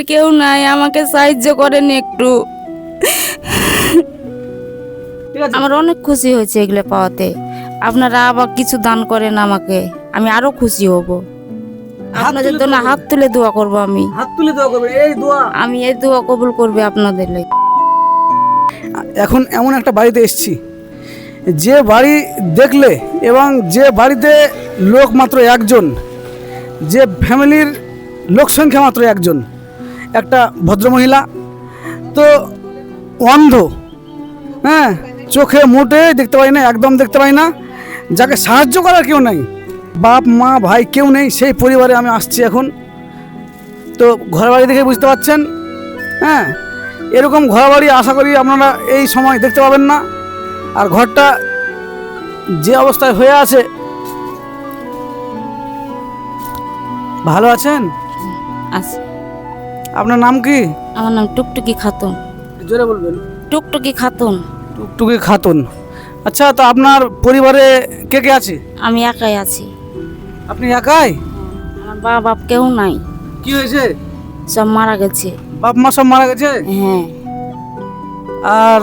আমার কেউ নাই আমাকে সাহায্য করেন একটু। ঠিক আছে। আমার অনেক খুশি হয়েছে এগুলো পাওয়াতে। আপনারা আবার কিছু দান করেন আমাকে আমি আরও খুশি হব। আপনাদের জন্য হাত তুলে দোয়া করব আমি। হাত তুলে দেওয়া করবে এই দোয়া। আমি এই দোয়া কবুল করবে আপনাদের এখন এমন একটা বাড়িতে এসেছি যে বাড়ি দেখলে এবং যে বাড়িতে লোক মাত্র একজন যে ফ্যামিলির লোক সংখ্যা মাত্র একজন একটা ভদ্রমহিলা, তো অন্ধ হ্যাঁ চোখে মোটে দেখতে পাই না, একদম দেখতে পাই না, যাকে সাহায্য করার কেউ নেই, বাপ, মা, ভাই কেউ নেই, সেই পরিবারে আমি আসছি এখন। তো ঘর বাড়ি দেখে বুঝতে পারছেন হ্যাঁ এরকম ঘর বাড়ি আশা করি আপনারা এই সময় দেখতে পাবেন না। আর ঘরটা যে অবস্থায় হয়ে আছে, ভালো আছেন? আচ্ছা আপনার নাম কি? আমার নাম টুকটুকি খাতুন। জোরে বলবেন। টুকটুকি খাতুন। টুকটুকি খাতুন। আচ্ছা তো আপনার পরিবারে কে কে আছে? আমি একাই আছি। আপনি একাই? আমার বাবা বাপ কেউ নাই। কি হয়েছে? সব মারা গেছে। বাপ মা সব মারা গেছে? হ্যাঁ। আর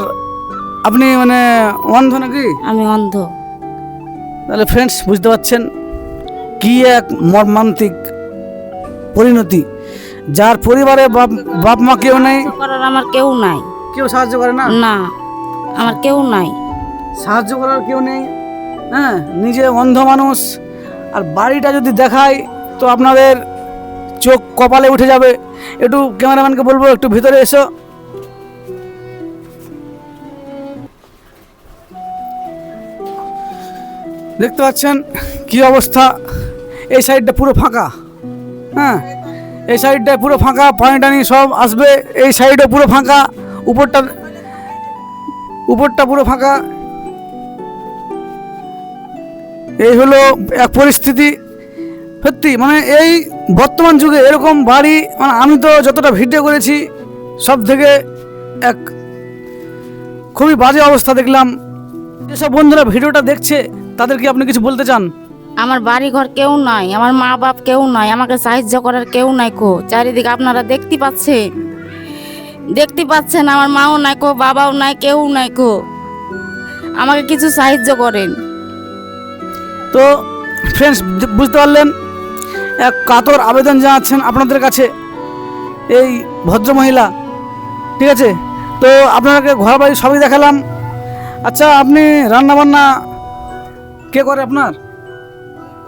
আপনি মানে অন্ধ নাকি? আমি অন্ধ। তাহলে ফ্রেন্ডস বুঝতে পারছেন কি এক মর্মান্তিক পরিণতি। যার পরিবারে বাপ বাপ মা কেউ নেই। করার আমার কেউ নাই। কেউ সাহায্য করে না? না আমার কেউ নাই। সাহায্য করার কেউ নেই? হ্যাঁ নিজে অন্ধ মানুষ। আর বাড়িটা যদি দেখায় তো আপনাদের চোখ কপালে উঠে যাবে। একটু ক্যামেরাম্যানকে বলব একটু ভিতরে এসো। দেখতে পাচ্ছেন কি অবস্থা? এই সাইডটা পুরো ফাঁকা। হ্যাঁ এই সাইডটা পুরো ফাঁকা পানি টানি সব আসবে। এই সাইডও পুরো ফাঁকা, উপরটা উপরটা পুরো ফাঁকা। এই হলো এক পরিস্থিতি। সত্যি মানে এই বর্তমান যুগে এরকম বাড়ি মানে আমি তো যতটা ভিডিও করেছি, সব থেকে এক খুবই বাজে অবস্থা দেখলাম। যেসব বন্ধুরা ভিডিওটা দেখছে, তাদেরকে আপনি কিছু বলতে চান? আমার বাড়ি ঘর কেউ নাই, আমার মা বাপ কেউ নাই, আমাকে সাহায্য করার কেউ নাই কো। চারিদিকে আপনারা দেখতে পাচ্ছেন? দেখতে পাচ্ছেন, আমার মাও নাই কো, বাবাও নাই, কেউ নাই কো। আমাকে কিছু সাহায্য করেন। তো ফ্রেন্ডস বুঝতে পারলেন? এক কাতর আবেদন জানাচ্ছেন আপনাদের কাছে এই ভদ্রমহিলা ঠিক আছে? তো, আপনাকে ঘর বাড়ি সবই দেখালাম। আচ্ছা আপনি রান্না বান্না কে করে আপনার?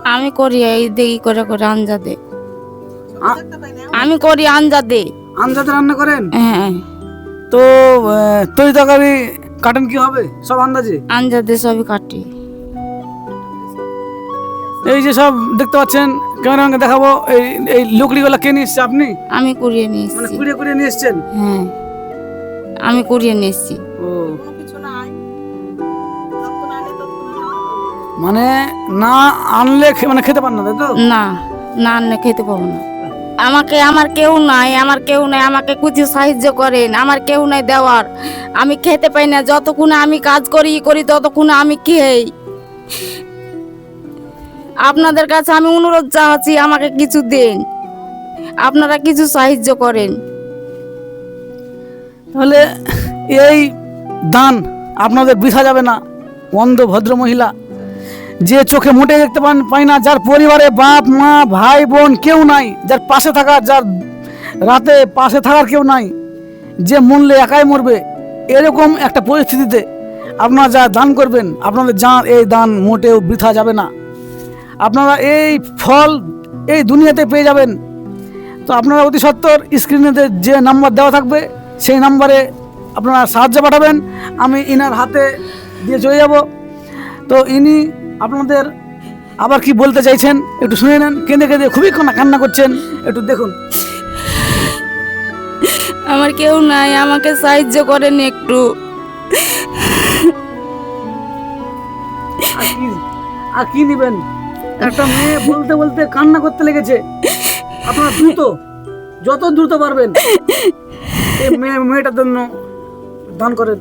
আমি করি এই দেখি করে করে আঞ্জাদে। আমি করি আঞ্জাদে। আন্দাজে রান্না করেন? হ্যাঁ। তো তরি তরকারি কাটেন কি হবে? সব আন্দাজে? আঞ্জাদে সবই কাটি। এই যে সব দেখতে পাচ্ছেন ক্যামেরাম্যানকে দেখাবো এই এই লুকড়িগুলো কে নিয়ে এসছে আপনি? আমি কুড়িয়ে নিয়ে মানে কুড়িয়ে কুড়িয়ে নিয়ে এসছেন? হ্যাঁ। আমি কুড়িয়ে নিয়ে এসেছি। ও। মানে না আনলে মানে খেতে পান না তাই তো? না না না খেতে পাবো না। আমাকে আমার কেউ নাই আমার কেউ নাই আমাকে কিছু সাহায্য করেন আমার কেউ নাই দেওয়ার। আমি খেতে পাই না যতক্ষণ আমি কাজ করি করি ততক্ষণ আমি খেই আপনাদের কাছে আমি অনুরোধ চাচ্ছি আমাকে কিছু দেন। আপনারা কিছু সাহায্য করেন। তাহলে এই দান আপনাদের বৃথা যাবে না অন্ধ ভদ্র মহিলা যে চোখে মোটে দেখতে পান পায় না, যার পরিবারে বাপ, মা, ভাই, বোন কেউ নাই, যার পাশে থাকার যার রাতে পাশে থাকার কেউ নাই, যে মরলে একাই মরবে, এরকম একটা পরিস্থিতিতে আপনারা যা দান করবেন, আপনাদের যা এই দান মোটেও বৃথা যাবে না। আপনারা এই ফল এই দুনিয়াতে পেয়ে যাবেন। তো আপনারা অতি সত্বর স্ক্রিনে যে নাম্বার দেওয়া থাকবে, সেই নাম্বারে আপনারা সাহায্য পাঠাবেন। আমি ইনার হাতে দিয়ে চলে যাব। তো ইনি আপনাদের আবার কি বলতে চাইছেন? একটু শুনে নেন। কেঁদে কেঁদে খুবই কান্না কান্না করছেন। একটু দেখুন। আমার কেউ নাই আমাকে সাহায্য করেন একটু। আর কি নেবেন? একটা মেয়ে বলতে বলতে কান্না করতে লেগেছে। আপনারা দ্রুত যত দ্রুত পারবেন। মেয়ে মেয়েটার জন্য দান করেন।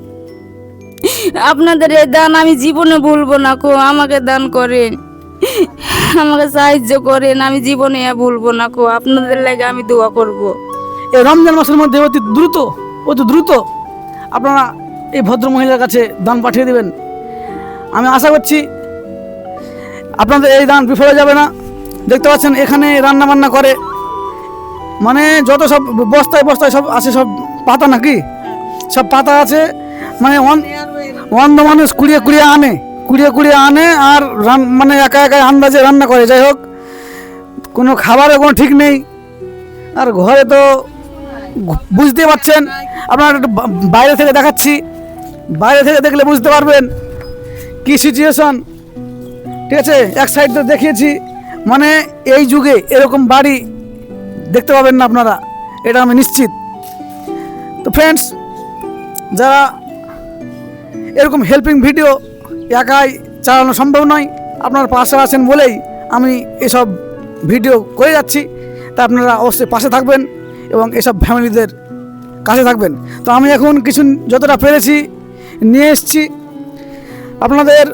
আপনাদের এই দান আমি জীবনে ভুলবো না কো, আমাকে দান করেন। আমাকে সাহায্য করেন, আমি জীবনে ভুলবো না কো, আপনাদের লাগে আমি দোয়া করব। এই রমজান মাসের মধ্যে অতি দ্রুত অতি দ্রুত আপনারা এই ভদ্র মহিলার কাছে দান পাঠিয়ে দেবেন। আমি আশা করছি আপনাদের এই দান বিফলে যাবে না। দেখতে পাচ্ছেন, এখানে রান্না বান্না করে। মানে যত সব বস্তায় বস্তায় সব আছে, সব পাতা নাকি? সব পাতা আছে। মানে অন- অন্ধ মানুষ কুড়িয়ে কুড়িয়ে আনে, কুড়িয়ে কুড়িয়ে আনে আর মানে একা একা আন্দাজে রান্না করে। যাই হোক, কোনো খাবারের কোনো ঠিক নেই। আর ঘরে তো বুঝতে পারছেন, আপনার একটু বাইরে থেকে দেখাচ্ছি। বাইরে থেকে দেখলে বুঝতে পারবেন কি সিচুয়েশন ঠিক আছে, এক সাইড তো দেখিয়েছি। মানে এই যুগে এরকম বাড়ি দেখতে পাবেন না আপনারা, এটা আমি নিশ্চিত। তো ফ্রেন্ডস যারা এরকম হেল্পিং ভিডিও একাই চালানো সম্ভব নয়। আপনার পাশে আছেন বলেই আমি এসব ভিডিও করে যাচ্ছি। তা আপনারা অবশ্যই পাশে থাকবেন এবং এসব ফ্যামিলিদের কাছে থাকবেন। তো আমি এখন কিছু যতটা পেরেছি নিয়ে এসেছি। আপনাদের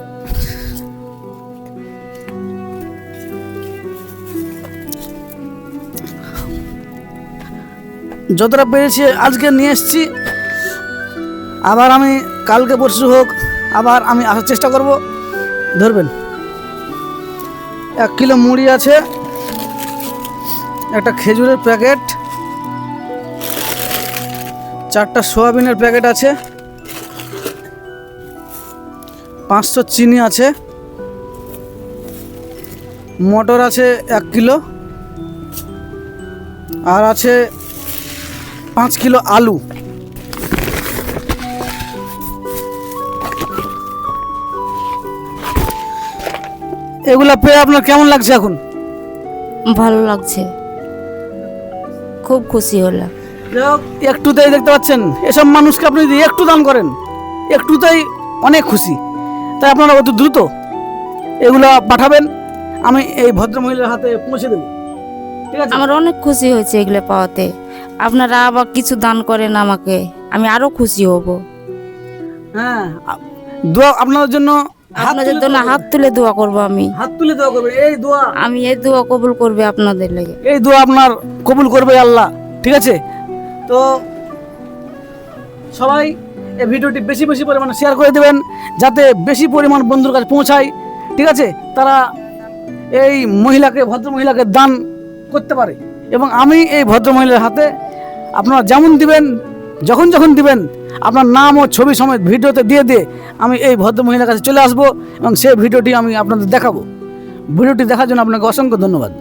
যতটা পেরেছি আজকে নিয়ে এসেছি। আবার আমি কালকে পরশু হোক আবার আমি আসার চেষ্টা করব। ধরবেন। এক কিলো মুড়ি আছে। একটা খেজুরের প্যাকেট। চারটা সোয়াবিনের প্যাকেট আছে। পাঁচশো চিনি আছে। মটর আছে এক কিলো। আর আছে পাঁচ কিলো আলু। এগুলা পেয়ে আপনার কেমন লাগছে এখন? ভালো লাগছে। খুব খুশি হলাম। একটুতেই দেখতে পাচ্ছেন এসব মানুষকে আপনি যদি একটু দান করেন একটুতেই অনেক খুশি। তাই আপনারা অত দ্রুত এগুলো পাঠাবেন আমি এই ভদ্র মহিলার হাতে পৌঁছে দেবো। ঠিক আছে? আমার অনেক খুশি হয়েছে এগুলো পাওয়াতে। আপনারা আবার কিছু দান করেন আমাকে আমি আরও খুশি হব। হ্যাঁ আপনাদের জন্য আপনাদের জন্য হাত তুলে দোয়া করব আমি। হাত তুলে দোয়া করবে এই দোয়া। আমি এই দোয়া কবুল করবে আপনাদের লেগে। এই দোয়া আপনার কবুল করবে আল্লাহ ঠিক আছে? তো সবাই এই ভিডিওটি বেশি বেশি পরিমাণে শেয়ার করে দেবেন যাতে বেশি পরিমাণ বন্ধুর কাছে পৌঁছায় ঠিক আছে? তারা এই মহিলাকে ভদ্র মহিলাকে দান করতে পারে। এবং আমি এই ভদ্র মহিলার হাতে আপনারা যেমন দিবেন যখন যখন দিবেন, আপনার নাম ও ছবি সময় ভিডিওতে দিয়ে দিয়ে আমি এই ভদ্র মহিলার কাছে চলে আসব এবং সেই ভিডিওটি আমি আপনাদের দেখাবো। ভিডিওটি দেখার জন্য আপনাকে অসংখ্য ধন্যবাদ।